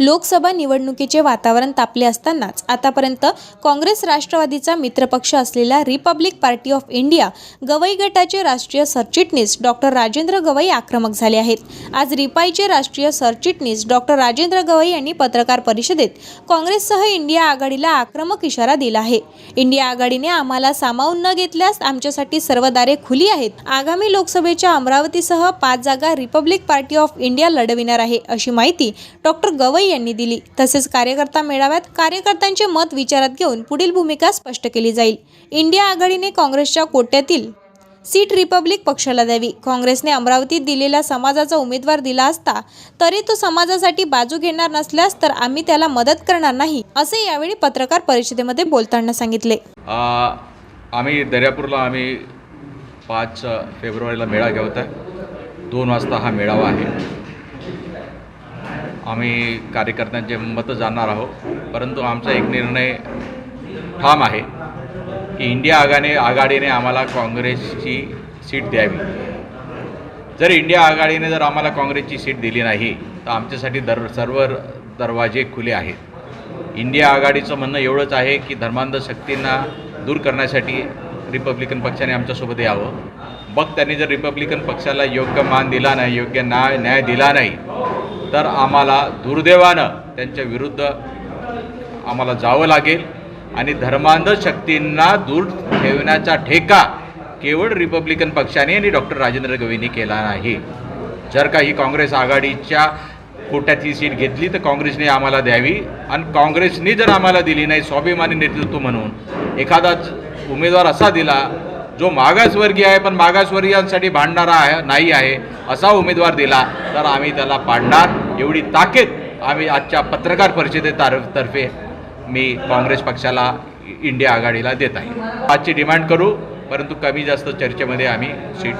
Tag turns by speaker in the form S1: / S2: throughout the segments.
S1: लोकसभा निवडणुकीचे वातावरण तापले असतानाच आतापर्यंत काँग्रेस राष्ट्रवादीचा मित्रपक्ष असलेला republic party of India Gavai गटाचे राष्ट्रीय सरचिटणीस डॉक्टर राजेंद्र गवई आक्रमक झाले आहेत. आज रिपाईचे राष्ट्रीय सरचिटणीस डॉक्टर राजेंद्र गवई यांनी पत्रकार परिषदेत काँग्रेससह इंडिया आघाडीला आक्रमक इशारा दिला आहे. इंडिया आघाडीने आम्हाला सामावून न घेतल्यास आमच्यासाठी सर्व दारे खुली आहेत. आगामी लोकसभेच्या अमरावतीसह पाच जागा रिपब्लिक पार्टी ऑफ इंडिया लढविणार आहे अशी माहिती डॉक्टर गवई यांनी दिली. तसेच कार्यकर्ता मेळाव्यात कार्यकर्त्यांचे मत विचारात घेऊन पुढील भूमिका स्पष्ट केली जाईल. इंडिया आघाडीने काँग्रेसच्या कोट्यातील सीट रिपब्लिक पक्षाला द्यावी. काँग्रेसने अमरावतीत दिलेला समाजाचा उमेदवार दिला असता तरी तो समाजासाठी बाजू घेणार नसल्यास तर आम्ही त्याला मदत करणार नाही असे यावेळी पत्रकार परिषदेमध्ये बोलताना सांगितले.
S2: आम्ही दर्यापूरला आम्ही पाच फेब्रुवारीला मेळा घेऊत आहे. दोन वाजता हा मेळावा आहे. आम्ही कार्यकर्त्यांचे मतं जाणार आहोत. परंतु आमचा एक निर्णय ठाम आहे की इंडिया आघाने आघाडीने आम्हाला काँग्रेसची सीट द्यावी. जर इंडिया आघाडीने जर आम्हाला काँग्रेसची सीट दिली नाही तर आमच्यासाठी दर सर्व दरवाजे खुले आहेत. इंडिया आघाडीचं म्हणणं एवढंच आहे की धर्मांध शक्तींना दूर करण्यासाठी रिपब्लिकन पक्षाने आमच्यासोबत यावं. मग त्यांनी जर रिपब्लिकन पक्षाला योग्य मान दिला नाही योग्य न्याय न्याय दिला नाही तर आम्हाला दुर्दैवानं त्यांच्या विरुद्ध आम्हाला जावं लागेल. आणि धर्मांध शक्तींना दूर ठेवण्याचा ठेका केवळ रिपब्लिकन पक्षाने आणि डॉक्टर राजेंद्र गवईंनी केला नाही. जर का ही काँग्रेस आघाडीच्या कोट्याची सीट घेतली तर काँग्रेसने आम्हाला द्यावी. आणि काँग्रेसने जर आम्हाला दिली नाही स्वाभिमानी नेतृत्व म्हणून एखादाच उमेदवार असा दिला जो मागासवर्गीय आहे पण मागासवर्गीयांसाठी भांडणारा आहे नाही आहे असा उमेदवार दिला तर आम्ही त्याला पाडणार. एवढी ताकीद आम्ही आजच्या पत्रकार परिषदेतर्फे मी काँग्रेस पक्षाला इंडिया आघाडीला देत आहे. आजची डिमांड करू परंतु कमी जास्त चर्चेमध्ये आम्ही सीट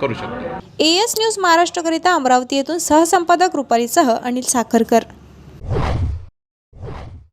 S2: करू शकतो.
S1: ए एस न्यूज महाराष्ट्रकरिता अमरावती येथून सहसंपादक रुपारीसह अनिल साखरकर.